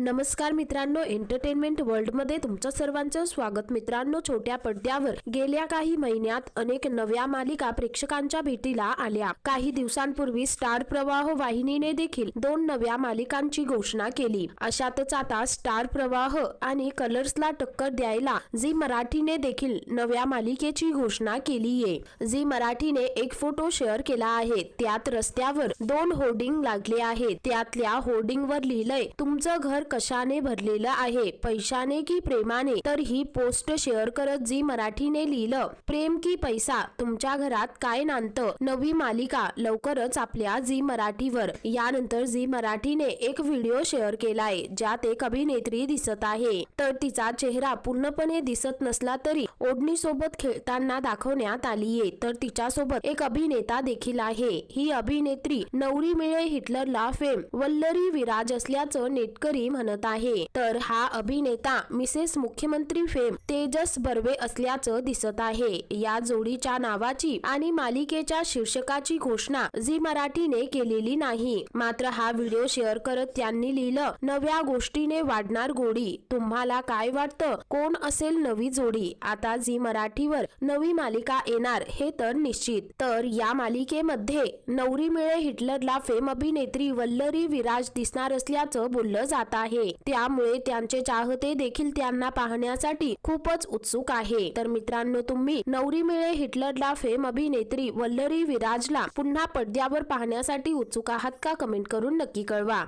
नमस्कार मित्रांनो एंटरटेनमेंट वर्ल्डमध्ये तुमचं सर्वांचं स्वागत. मित्रांनो छोट्या पडद्यावर गेल्या काही महिन्यात अनेक नव्या मालिका प्रेक्षकांच्या भेटीला आल्या. काही दिवसांपूर्वी स्टार प्रवाह वाहिनीने देखील दोन नव्या मालिकांची घोषणा केली. अशातच आता स्टार प्रवाह आणि कलर्सला टक्कर द्यायला झी मराठीने देखील नव्या मालिकेची घोषणा केलीये. झी मराठीने एक फोटो शेअर केला आहे. त्यात रस्त्यावर दोन होर्डिंग लागले आहेत. त्यातल्या होर्डिंगवर लिहिलंय तुमचं घर कशाने भरलेलं आहे? पैशाने की प्रेमाने? तर ही पोस्ट शेअर करत जी मराठीने लिहिलं प्रेम की पैसा तुमच्या घरात काय नांदतं? नवी मालिका लवकरच आपल्या झी मराठीवर. यानंतर झी मराठीने एक व्हिडिओ शेअर केलाय ज्यात एक अभिनेत्री दिसत आहे. तर तिचा चेहरा पूर्णपणे दिसत नसला तरी ओढणी सोबत खेळताना दाखवण्यात आलीये. तर तिच्या सोबत एक अभिनेता देखील आहे. ही अभिनेत्री नवरी मिळे हिटलरला फेम वल्लरी विराज असल्याचं नेटकरी म्हणत आहे. तर हा अभिनेता मिसेस मुख्यमंत्री फेम तेजस बर्वे असल्याचं दिसत आहे. या जोडीच्या नावाची आणि मालिकेच्या शीर्षकाची घोषणा झी मराठीने केलेली नाही. मात्र हा व्हिडिओ शेअर करत त्यांनी लिहिलं नव्या गोष्टीने वाढणार गोडी. तुम्हाला काय वाटतं? कोण असेल नवी जोडी? आता झी मराठीवर नवी मालिका येणार हे तर निश्चित. तर या मालिकेमध्ये नवरी मिळे हिटलरला फेम अभिनेत्री वल्लरी विराज दिसणार असल्याचं बोललं जात आहे. त्यामुळे त्यांचे चाहते देखील त्यांना पाहण्यासाठी खूपच उत्सुक आहे. तर मित्रांनो तुम्ही नवरी मिळे हिटलरला फेम अभिनेत्री वल्लरी विराजला पुन्हा पडद्यावर पाहण्यासाठी उत्सुक आहात का? कमेंट करून नक्की कळवा.